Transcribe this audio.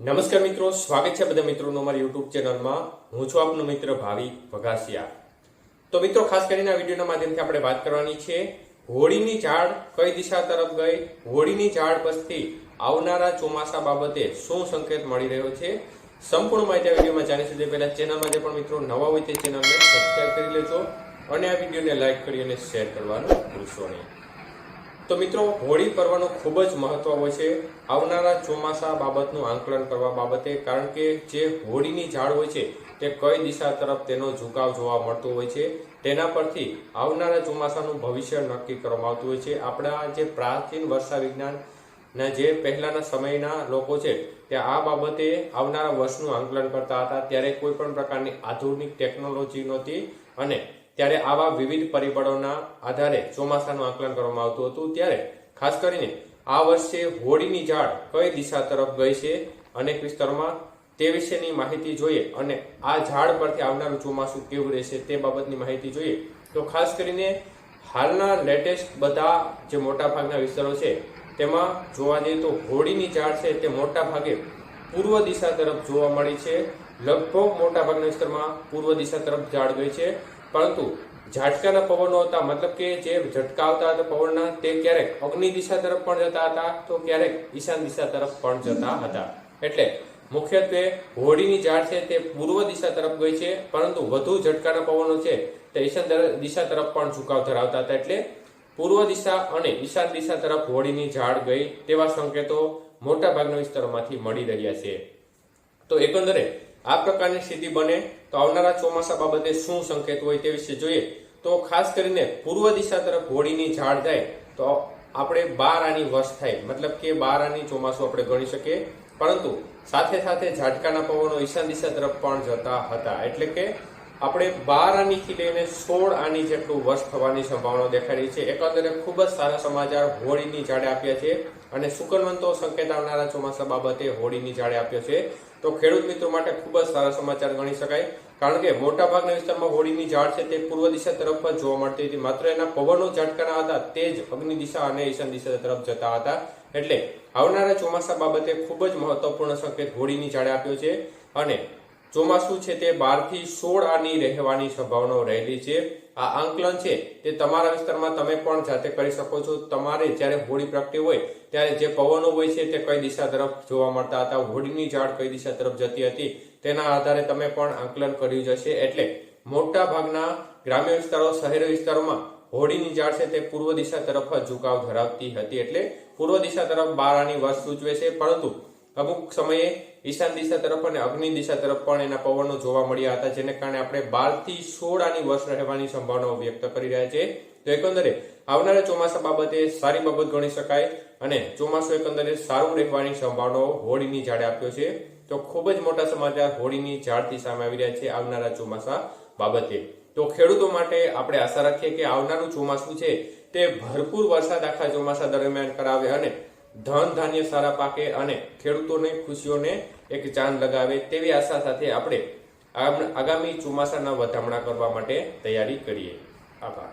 નમસ્કાર મિત્રો, સ્વાગત છે બધા મિત્રોનું અમારી યુટ્યુબ ચેનલમાં. હું છું આપનો મિત્ર ભાવિ વઘાસિયા. તો મિત્રો, ખાસ કરીને આ વિડીયોના માધ્યમથી આપણે વાત કરવાની છે, હોળીની ઝાડ કઈ દિશા તરફ ગઈ? હોળીની ઝાડ પછી આવનારા ચોમાસા બાબતે શું સંકેત મળી રહ્યો છે? સંપૂર્ણ માહિતી આ વિડીયોમાં જાણીશું તે પહેલાં ચેનલમાં જે પણ મિત્રો નવા હોય તે ચેનલને સબસ્ક્રાઈબ કરી લેજો અને આ વિડીયોને લાઈક કરી અને શેર કરવાનું ભૂલશો નહીં. તો મિત્રો, હોળી પર્વનું ખૂબ જ મહત્વ હોય છે. આવનારા ચોમાસા બાબતનું આંકલન કરવા બાબતે, કારણ કે જે હોળીની ઝાડ હોય છે, તે કઈ દિશા તરફ તેનો ઝુકાવ જોવા મળતો હોય છે, તેના પરથી આવનારા ચોમાસાનું ભવિષ્ય નક્કી કરવામાં આવતું હોય છે. આપણા જે પ્રાચીન વર્ષા વિજ્ઞાનના જે પહેલાના સમયના લોકો છે, તે આ બાબતે આવનારા વર્ષનું આંકલન કરતા હતા. ત્યારે કોઈ પણ પ્રકારની આધુનિક ટેકનોલોજી નહોતી અને ત્યારે આવા વિવિધ પરિબળોના આધારે ચોમાસાનું આકલન કરવામાં આવતું હતું. ત્યારે ખાસ કરીને આ વર્ષે હોળીની ઝાડ કઈ દિશા તરફ ગઈ છે અનેક વિસ્તારોમાં તે વિશેની માહિતી જોઈએ અને આ ઝાડ પરથી આવનારું ચોમાસું કેવું રહેશે તે બાબતની માહિતી જોઈએ. તો ખાસ કરીને હાલના લેટેસ્ટ બધા જે મોટા ભાગના વિસ્તારો છે, તેમાં જોવા જઈએ તો હોળીની ઝાડ છે તે મોટા ભાગે પૂર્વ દિશા તરફ જોવા મળી છે. લગભગ મોટા ભાગના વિસ્તારમાં પૂર્વ દિશા તરફ ઝાડ ગઈ છે. પરંતુ ઝાટકાના પવનો હતા, મતલબ કે જે ઝટકા આવતા હતા પવનના, તે ક્યારેક અગ્નિ દિશા તરફ પણ જતા હતા, તો ક્યારેક ઈશાન દિશા તરફ પણ જતા હતા. એટલે મુખ્યત્વે હોળીની ઝાડ છે તે પૂર્વ દિશા તરફ ગઈ છે, પરંતુ વધુ ઝટકાના પવનો છે તે ઈશાન દિશા તરફ પણ ઝુકાવ ધરાવતા હતા. એટલે પૂર્વ દિશા અને ઈશાન દિશા તરફ હોળીની ઝાડ ગઈ તેવા સંકેતો મોટા ભાગના વિસ્તારોમાંથી મળી રહ્યા છે. તો એકંદરે આ પ્રકારની સ્થિતિ બને તો આવનારા ચોમાસા બાબતે શું સંકેત હોય તે વિશે જોઈએ. તો ખાસ કરીને પૂર્વ દિશા તરફ હોળીની ઝાડ જાય તો આપણે બાર આની વર્ષ થાય. મતલબ કે બાર આની ચોમાસું આપણે ગણી શકીએ. પરંતુ સાથે સાથે ઝાટકાના પવનો ઈશાન દિશા તરફ પણ જતા હતા. એટલે કે આપણે બાર આનીથી લઈને સોળ આની જેટલું વર્ષ થવાની સંભાવના દેખાઈ રહી છે. એકંદરે ખૂબ જ સારા સમાચાર હોળીની ઝાડે આપ્યા છે. અને સુકનવંતો સંકેત આવનારા ચોમાસા બાબતે હોળીની ઝાડે આપ્યો છે. તો ખેડૂત મિત્રો માટે ખૂબ જ સારા સમાચાર ગણી શકાય. કારણ કે મોટા ભાગના વિસ્તારમાં હોળીની ઝાડ છે તે પૂર્વ દિશા તરફ જ જોવા મળતી હતી. માત્ર એના પવનો ઝાટકાના હતા, તે જ અગ્નિ દિશા અને ઈશાન દિશા તરફ જતા હતા. એટલે આવનારા ચોમાસા બાબતે ખૂબ જ મહત્વપૂર્ણ સંકેત હોળીની ઝાડે આપ્યો છે. અને ચોમાસું છે તે બારથી સોળ આની રહેવાની સંભાવનાઓ રહેલી છે. આ આંકલન છે તે તમારા વિસ્તારમાં તમે પણ જાતે કરી શકો છો. તમારે જ્યારે હોળી પ્રગટી હોય, ત્યારે જે પવનો હોય છે તે કઈ દિશા તરફ જોવા મળતા હતા? હોળીની ઝાડ કઈ દિશા તરફ જતી હતી? તેના આધારે તમે પણ આંકલન કર્યું જશે. એટલે મોટા ભાગના ગ્રામ્ય વિસ્તારો, શહેરી વિસ્તારોમાં હોળીની ઝાડ છે તે પૂર્વ દિશા તરફ જ ઝુકાવ ધરાવતી હતી. એટલે પૂર્વ દિશા તરફ બાર આની વર્ષ સૂચવે છે. પરંતુ અમુક સમયે ઈશાન દિશા તરફ અને અગ્નિ દિશા તરફ પણ એના પવનો જોવા મળ્યા હતા, જેને કારણે આપણે બારથી સોળ આની વર્ષ રહેવાની સંભાવનાઓ વ્યક્ત કરી રહ્યા છે. તો એકંદરે, આવનારા ચોમાસા બાબતે સારી બાબત ગણી શકાય અને ચોમાસું એકંદરે સારું રહેવાની સંભાવનાઓ હોળીની ઝાડે આપ્યો છે. તો ખૂબ જ મોટા સમાચાર હોળીની ઝાડથી સામે આવી રહ્યા છે આવનારા ચોમાસા બાબતે. તો ખેડૂતો માટે આપણે આશા રાખીએ કે આવનારું ચોમાસું છે તે ભરપૂર વરસાદ આખા ચોમાસા દરમિયાન કરાવે અને ધન ધાન્ય સારા પાકે અને ખેડૂતોને, ખુશીઓને એક ચાંદ લગાવે તેવી આશા સાથે આપણે આગામી ચોમાસાના વધામણા કરવા માટે તૈયારી કરીએ. આભાર.